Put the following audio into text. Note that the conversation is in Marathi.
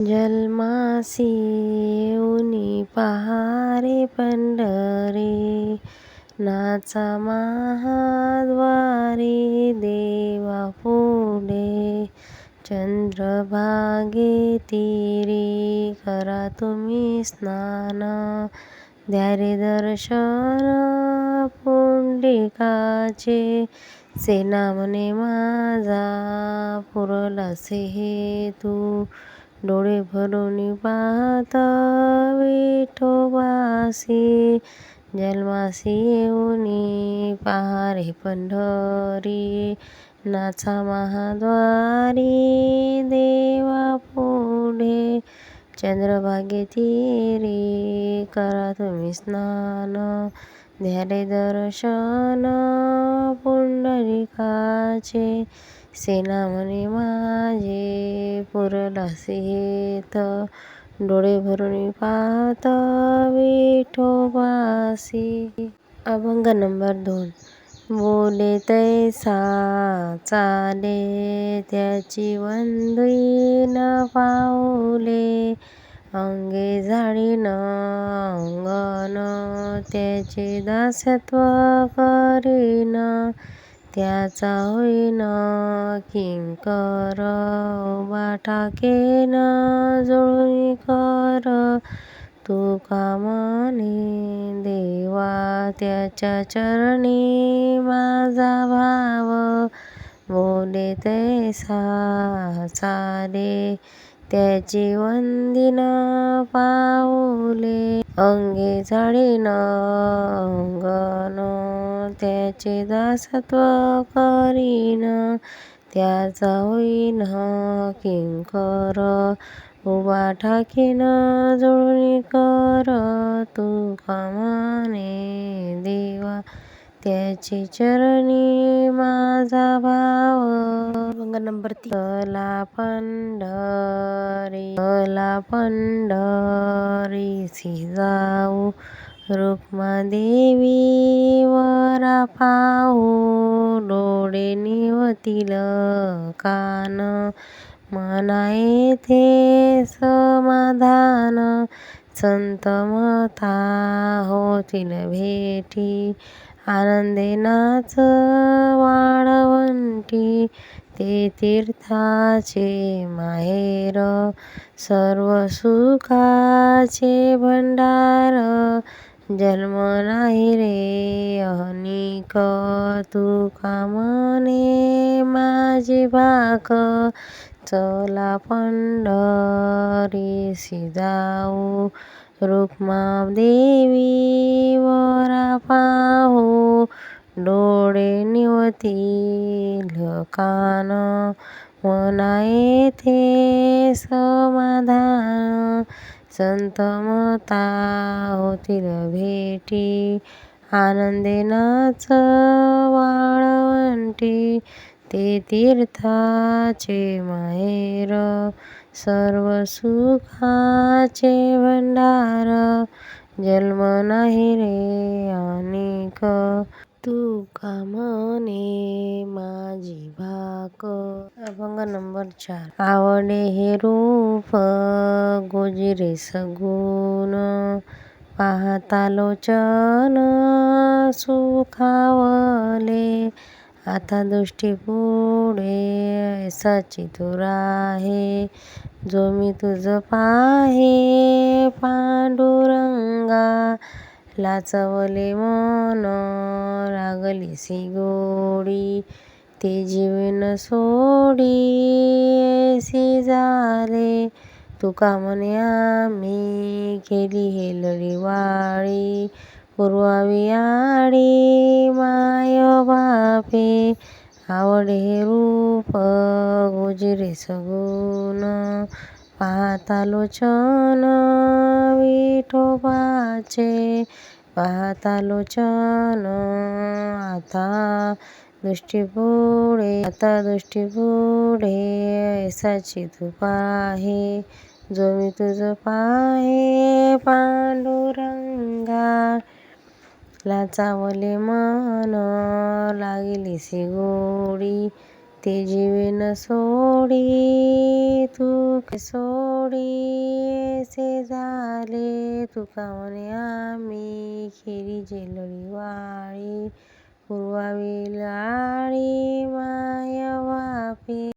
जन्मासी येऊनी पहारे पंढरी नाचा महाद्वारी देवा पुढे चंद्रभागे तीरी करा तुम्ही स्नान द्या रे दर्शन पुंडलिकाचे से नामने माझा पुरलासे हेतू डोळे भरून पाहत विठोबासी जन्मासी येऊनी पहारे पंढरी नाचा महाद्वारी देवा पुढे चंद्रभागे तीरी करा तुम्ही स्नान द्या रे दर्शन पुंडलिकाचे सेना म्हणे माझे पुरलासे हेत डोळे भरून पाहत विठोबासी अभंग नंबर दोन. बोले तैसा चाले त्याची वंदी न पाऊले. अंगे झाडीन अंगण त्याचे दासत्व करीन. त्याचा होईना किंकर उभा ठाकेन जुळणी कर. तुका म्हणे देवा त्याच्या चरणी माझा भाव. बोले तैसा सारे त्याची वंदी पाऊले अंगे झाडीन अंगण त्याचे दासत्व करीन त्याचा होईन किंकर उभा ठाकीन जुळणी कर तू कामाने देवा. त्याची चरणी माझा भाव. अभंग नंबर तीन. चला पंढरी चला पंढरीसी जाऊ. रुक्मादेवी वरा पाहू. डोळे निवतील कान. मना येथे समाधान. संत मथा होतील भेटी आनंदे नाच वाळवंटी ते तीर्थाचे माहेर सर्व सुखाचे भंडार जन्म नाही रे अनिक तुका म्हणे माझी भाक चला पंढरीसी जाऊ रुक्मादेवी वरा पाहू। डोळे निवतील कान मना येथे समाधान। संत मता होतील भेटी आनंदे नाच वाळवंटी ते तीर्थाचे माहेर सर्व सुखाचे भंडार जन्म नाही रे अनिक. तुका म्हणे माझी भाक. अभंग नंबर चार. आवडे हे रूप गोजिरे सगुण. पाहता लोचन सुखावले. आता दृष्टी पुढे ऐसाची आहे. जो मी तुझं पाहे पांडुरंगा लाचवले मन. लागलीसी गोडी ते जीवन सोडी ऐसी झाले तुका म्हणे आम्ही केली हे लढीवाळी पुरवावी आडी माय बापे। आवडे हे रूप गोजिरे सगुण पाहता लोचन विठोबाचे। पाहतालोचन आता दृष्टी पुढे आता दृष्टी पुढे ऐसाची तू पाहे जो मी तुझ पाहे पांडुरंगा लाचावले मन लागलीसी गोडी. ते जीवन सोडी तू सोडी से झाले. तुका म्हणे आम्ही खेरी जेलोळी वाळी पुरवावी लाळी माया वापी.